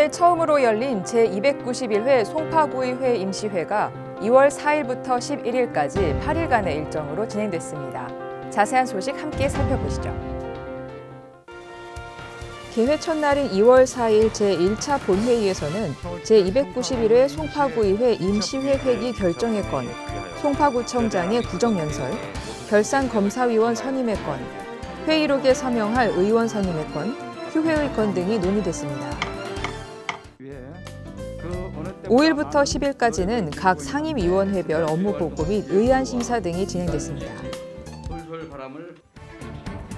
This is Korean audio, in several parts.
이번에 처음으로 열린 제291회 송파구의회 임시회가 2월 4일부터 11일까지 8일간의 일정으로 진행됐습니다. 자세한 소식 함께 살펴보시죠. 개회 첫날인 2월 4일 제1차 본회의에서는 제291회 송파구의회 임시회 회기 결정의 건, 송파구청장의 구정연설, 결산검사위원 선임의 건, 회의록에 서명할 의원 선임의 건, 휴회의 건 등이 논의됐습니다. 5일부터 10일까지는 각 상임위원회별 업무 보고 및 의안 심사 등이 진행됐습니다.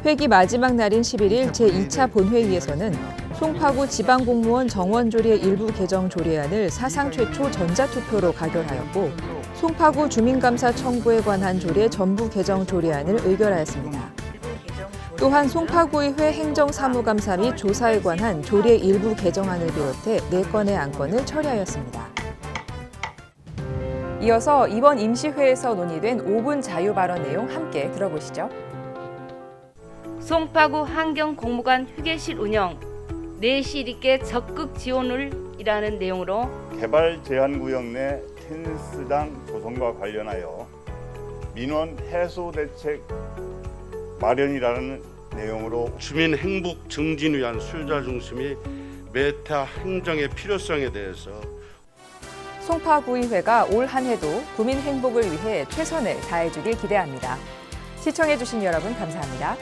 회기 마지막 날인 11일 제2차 본회의에서는 송파구 지방공무원 정원조례 일부 개정 조례안을 사상 최초 전자투표로 가결하였고 송파구 주민감사 청구에 관한 조례 전부 개정 조례안을 의결하였습니다. 또한 송파구의회 행정사무감사 및 조사에 관한 조례 일부 개정안을 비롯해 4건의 안건을 처리하였습니다. 이어서 이번 임시회에서 논의된 5분 자유 발언 내용 함께 들어보시죠. 송파구 환경공무관 휴게실 운영 내실 있게 적극 지원을 이라는 내용으로 개발 제한 구역 내 테니스장 조성과 관련하여 민원 해소 대책 마련이라는 내용으로 주민 행복 증진 위한 수요자 중심의 메타 행정의 필요성에 대해서 송파구의회가 올 한 해도 구민 행복을 위해 최선을 다해주길 기대합니다. 시청해주신 여러분 감사합니다.